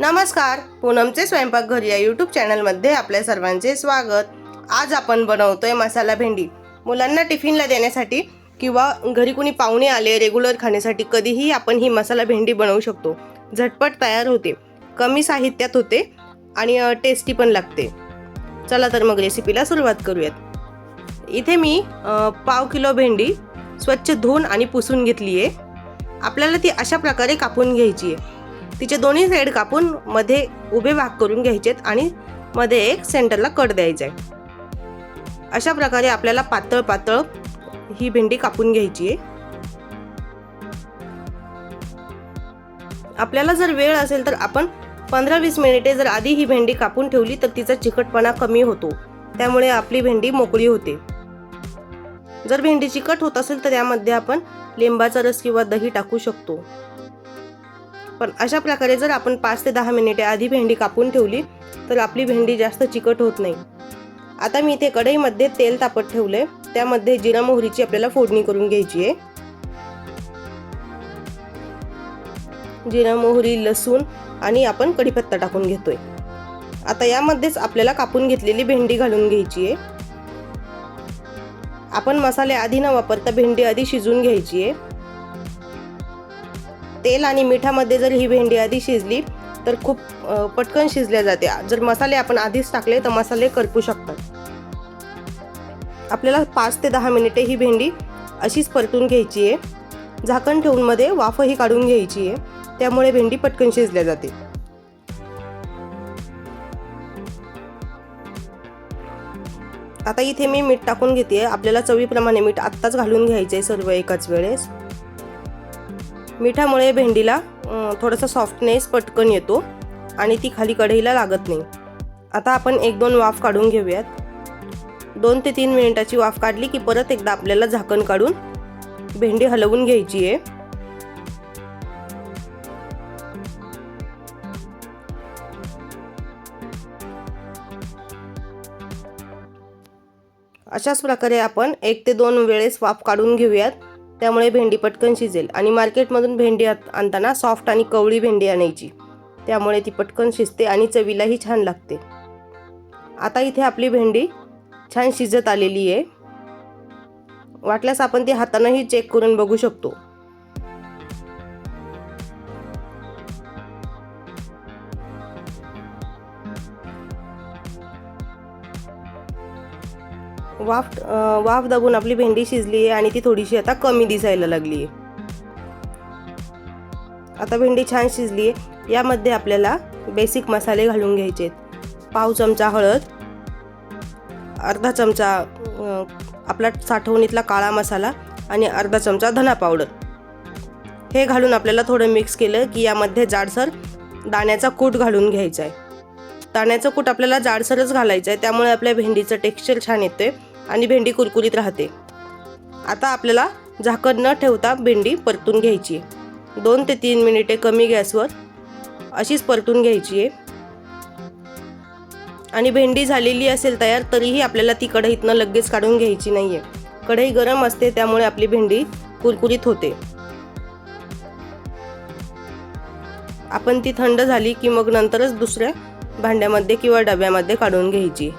नमस्कार पूनमचे स्वयंपाकघर या यूट्यूब चॅनलमध्ये आपल्या सर्वांचे स्वागत. आज आपण बनवतोय मसाला भेंडी. मुलांना टिफिनला देण्यासाठी किंवा घरी कुणी पाहुणे आले रेग्युलर खाण्यासाठी कधीही आपण ही मसाला भेंडी बनवू शकतो. झटपट तयार होते. कमी साहित्यात होते आणि टेस्टी पण लागते. चला तर मग रेसिपीला सुरुवात करूयात. इथे मी पाव किलो भेंडी स्वच्छ धुवून आणि पुसून घेतली आहे आपल्याला ती अशा प्रकारे कापून घ्यायची आहे तिचे दोन्ही साईड कापून मध्ये उभे भाग करून घ्यायचेत आणि मध्ये एक सेंटरला कट द्यायचा आहे. अशा प्रकारे आपल्याला पातळ पातळ ही भेंडी कापून घ्यायची आहे. आपल्याला जर वेळ असेल तर आपण पंधरा वीस मिनिटे जर आधी ही भेंडी कापून ठेवली तर तिचा चिकटपणा कमी होतो. त्यामुळे आपली भेंडी मोकळी होते. जर भेंडी चिकट होत असेल तर त्यामध्ये आपण लिंबाचा रस किंवा दही टाकू शकतो. पण अशा प्रकारे जर आपण पाच ते दहा मिनिटे आधी भेंडी कापून ठेवली तर आपली भेंडी जास्त चिकट होत नाही. आता मी इथे कढईमध्ये तेल तापत ठेवले त्यामध्ये जिरा मोहरीची आपल्याला फोडणी करून घ्यायची आहे. जिरा मोहरी लसूण आणि आपण कढीपत्ता टाकून घेतोय. आता यामध्येच आपल्याला कापून घेतलेली भेंडी घालून घ्यायची आहे. आपण मसाले आधी न वापरता भेंडी आधी शिजवून घ्यायची आहे. तेल आणि मिठामध्ये जर ही भेंडी आधी शिजली तर खूप पटकन शिजल्या जाते. जर मसाले आपण आधीच टाकले तर मसाले करपू शकतात. आपल्याला पाच ते दहा मिनिटे ही भेंडी अशीच परतून घ्यायची आहे. झाकण ठेवून मध्ये वाफही काढून घ्यायची आहे. त्यामुळे भेंडी पटकन शिजल्या जाते. आता इथे मी मीठ टाकून घेते. आपल्याला चवीप्रमाणे मीठ आत्ताच घालून घ्यायचं आहे सर्व एकाच वेळेस. मिठामुळे भेंडीला थोडासा सॉफ्टनेस पटकन येतो आणि ती खाली कढईला लागत नाही. आता आपण एक दोन वाफ काढून घेऊयात. दोन ते तीन मिनिटाची वाफ काढली की परत एकदा आपल्याला झाकण काढून भेंडी हलवून घ्यायची आहे. अशाच प्रकारे आपण एक ते दोन वेळेस वाफ काढून घेऊयात. त्यामुळे भेंडी पटकन शिजेल. आणि मार्केटमधून भेंडी आत- आणताना सॉफ्ट आणि कवळी भेंडी आणायची. त्यामुळे ती पटकन शिजते आणि चवीलाही छान लागते. आता इथे आपली भेंडी छान शिजत आलेली आहे. वाटल्यास आपण ती हातानंही चेक करून बघू शकतो. वाफ वाफ दाबून आपली भेंडी शिजली आहे आणि ती थोडीशी आता कमी दिसायला लागली आहे. आता भेंडी छान शिजली आहे. यामध्ये आपल्याला बेसिक मसाले घालून घ्यायचे आहेत. पाव चमचा हळद अर्धा चमचा आपला साठवणीतला काळा मसाला आणि अर्धा चमचा धना पावडर हे घालून आपल्याला थोडं मिक्स केलं की यामध्ये जाडसर दाण्याचा कूट घालून घ्यायचा आहे. दाण्याचं कूट आपल्याला जाडसरच घालायचं आहे. त्यामुळे आपल्या भेंडीचं टेक्स्चर छान येते आणि भेंडी कुरकुरीत राहते. आता आपल्याला झाकण न ठेवता भेंडी परतून घ्यायची आहे. दोन ते तीन मिनिटे कमी गॅसवर अशीच परतून घ्यायची आहे. आणि भेंडी झालेली असेल तयार तरीही आपल्याला ती कढईतनं लगेच काढून घ्यायची नाही आहे कढई गरम असते त्यामुळे आपली भेंडी कुरकुरीत होते. आपण ती थंड झाली की मग नंतरच दुसऱ्या भांड्यामध्ये किंवा डब्यामध्ये काढून घ्यायची.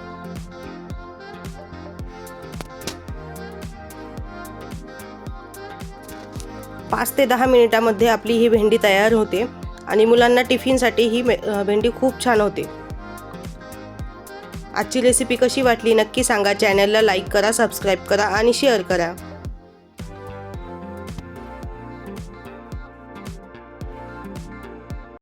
पाच ते दहा मिनिटामध्ये आपली ही भेंडी तयार होते आणि मुलांना टिफिनसाठी ही मे- भेंडी खूप छान होते. आजची रेसिपी कशी वाटली नक्की सांगा. चॅनलला लाईक करा सबस्क्राईब करा आणि शेअर करा.